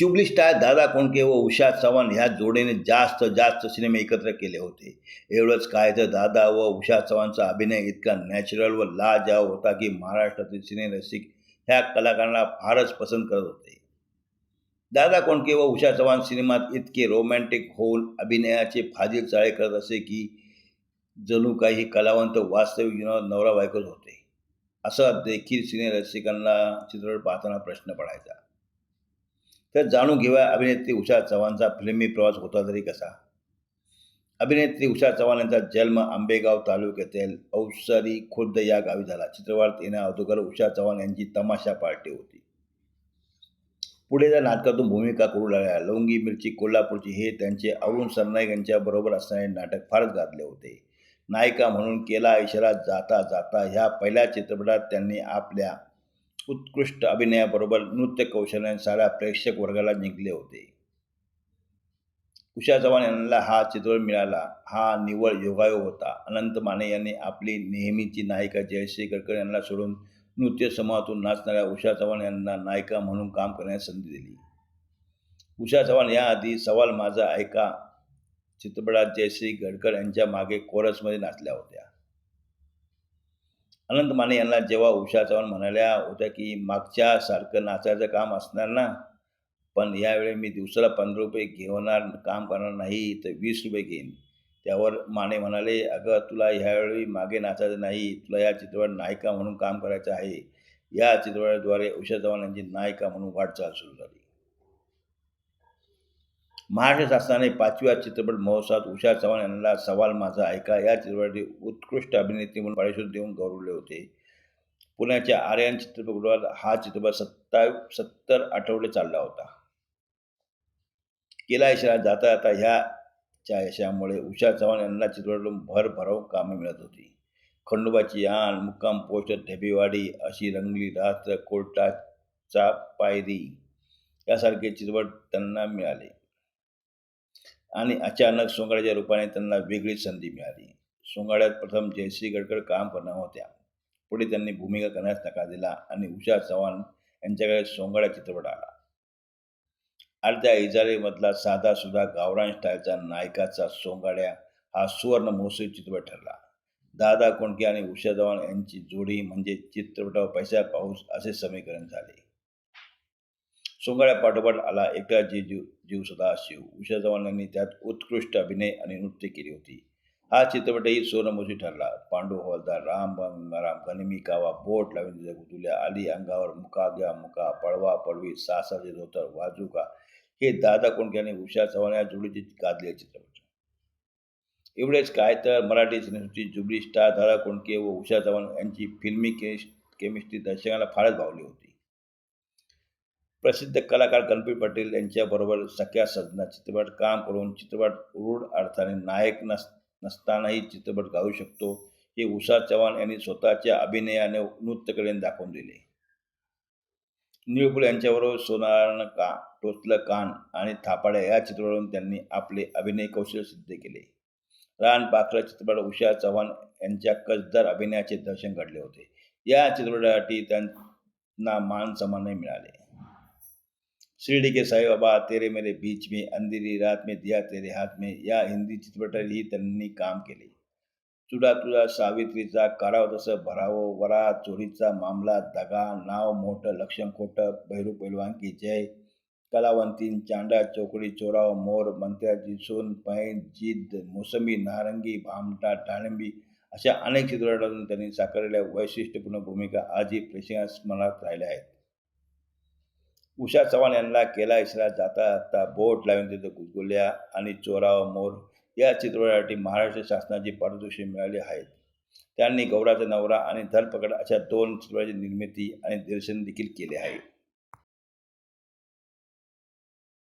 Jubilee star Dada Kondke व उषा चव्हाण ह्या जोडीने जास्त जास्त सिनेमे एकत्र केले होते. एवढंच काय तर दादा व उषा चव्हाणचा अभिनय इतका नॅचरल व लाजाव होता की महाराष्ट्रातील सिनेरसिक ह्या कलाकारांना फारच पसंत करत होते. दादा कोंडके व उषा चव्हाण सिनेमात इतके रोमॅन्टिक होऊन अभिनयाचे फाजील चाळे करत असे की जणू काही कलावंत वास्तविक जीवनावर नवरा बायकोच होते. असं देखील सिनेरसिकांना चित्रपट पाहताना प्रश्न पडायचा. तर जाणून घेऊया अभिनेत्री उषा चव्हाणचा फिल्मी प्रवास होता तरी कसा? अभिनेत्री उषा चव्हाण यांचा जन्म आंबेगाव तालुक्यातील औसरी खुर्द या गावी झाला. चित्रपटात येण्या अगोदर उषा चव्हाण यांची तमाशा पार्टी होती. पुढे त्या नाटकातून भूमिका करू लागल्या. लवंगी मिरची कोल्हापूरची हे त्यांचे अरुण सरनाईक यांच्याबरोबर असणारे नाटक फारच गाजले होते. नायिका म्हणून केला इशारा जाता जाता ह्या पहिल्या चित्रपटात त्यांनी आपल्या उत्कृष्ट अभिनयाबरोबर नृत्य कौशल्याने साऱ्या प्रेक्षक वर्गाला जिंकले होते. उषा चव्हाण यांना हा चित्रपट मिळाला. हा निव्वळ योगायोग होता. अनंत माने यांनी आपली नेहमीची नायिका जयश्री गडकर यांना सोडून नृत्य समूहातून नाचणाऱ्या उषा चव्हाण यांना नायिका म्हणून काम करण्यास संधी दिली. उषा चव्हाण याआधी सवाल माझा ऐका चित्रपटात जयश्री गडकर यांच्या मागे कोरसमध्ये नाचल्या होत्या. अनंत माने यांना जेव्हा उषा चव्हाण म्हणाल्या होत्या की मागच्या सारखं नाचायचं काम असणार ना पण यावेळी मी दिवसाला पंधरा रुपये घेणार काम करणार नाही तर वीस रुपये घेईन. त्यावर माने म्हणाले अगं तुला ह्यावेळी मागे नाचायचं नाही तुला या चित्रपट नायिका म्हणून काम करायचं आहे. या चित्रपटाद्वारे उषा चव्हाण यांची नायिका म्हणून वाटचाल सुरू झाली. महाराष्ट्र शासनाने पाचव्या चित्रपट महोत्सवात उषा चव्हाण यांना सवाल माझा ऐका. या चित्रपटाची उत्कृष्ट अभिनेत्री म्हणून पारितोषिक देऊन गौरवले होते. पुण्याच्या आर्यन चित्रपटगृहात हा चित्रपट सत्ता सत्तर आठवडे चालला होता. केला इशारा जाता जाता ह्याच्या यशामुळे उषा चव्हाण यांना चित्रपटातून भरभराव कामे मिळत होती. खंडोबाची आण मुक्काम पोस्ट ढेबेवाडी अशी रंगली रात्र कोर्टाचा पायरी यासारखे चित्रपट त्यांना मिळाले. आणि अचानक सोंगाड्याच्या रूपाने त्यांना वेगळी संधी मिळाली. सोंगाड्यात प्रथम जयश्री गडकर काम करणार होत्या. पुढे त्यांनी भूमिका करण्यास नकार दिला आणि उषा चव्हाण यांच्याकडे सोंगाड्या चित्रपट आला. अर्ध्या इजारेमधला साधा सुद्धा गावरान स्टाईलचा नायकाचा सोंगाड्या हा सुवर्ण महोत्सवी चित्रपट ठरला. दादा कोंडके आणि उषा चव्हाण यांची जोडी म्हणजे चित्रपटावर पैसा पाऊस असे समीकरण झाले. सोंगाड्या पाठोपाठ आला. एकटा जी जीव जीव सदा शिव उषा चव्हाण यांनी त्यात उत्कृष्ट अभिनय आणि नृत्य केली होती. हा चित्रपटही सोनमोशी ठरला. पांडू हवालदार राम गंगाराम गनिमी कावा बोट लावून गुदुल्या आली अंगावर मुका घ्या मुका पळवा पळवी सासाचे धोतर वाजुका. हे दादा कोंडके उषा चव्हाण या जोडीचे गाजले चित्रपट. एवढेच काय तर मराठी सिनेसृष्टी जुबली स्टार दादा कोंडके व उषा चव्हाण यांची फिल्मी केमिस्ट्री दर्शकाला फारच भावली होती. प्रसिद्ध कलाकार गणपती पटेल यांच्याबरोबर सख्या सजना चित्रपट काम करून चित्रपट रूढ अर्थाने नायक नस नसतानाही चित्रपट गाऊ शकतो. हे उषा चव्हाण यांनी स्वतःच्या अभिनयाने नृत्यकडे दाखवून दिले. निळपुल यांच्याबरोबर सोनारानं का टोचलं कान आणि थापाड्या या चित्रपटातून त्यांनी आपले अभिनय कौशल्य सिद्ध केले. रान पाखरा चित्रपट उषा चव्हाण यांच्या कसदार अभिनयाचे दर्शन घडले होते. या चित्रपटासाठी त्यांना मान सन्मानही मिळाले. शिरडी के साई बाबा तेरे मेरे बीच में अंधेरी रात में दिया तेरे हात में या हिंदी चित्रपटातही त्यांनी काम केले. चुडा तुझा सावित्रीचा काराव तसं भरावं वरा चोरीचा मामला दगा नाव मोठं लक्षण खोटं भैरू पैलवान की जय. कलावंतीन चांडा चौकडी चोराव मोर मंत्र्याची सोन पैन जिद्द मोसंबी नारंगी भामटा डाळिंबी अशा अनेक चित्रपटातून त्यांनी साकारलेल्या वैशिष्ट्यपूर्ण भूमिका आजही प्रेक्षकांच्या स्मरणात राहिल्या आहेत. उषा चव्हाण यांना केला इशारा जाता जाता बोट लावून तिथं गुदगुल्या आणि चोराव मोर या चित्रपटासाठी महाराष्ट्र शासनाची पारितोषिक मिळाली आहेत त्यांनी गौराचा नवरा आणि धरपकड अशा दोन चित्रपटाची निर्मिती आणि दिग्दर्शन देखील केले आहे.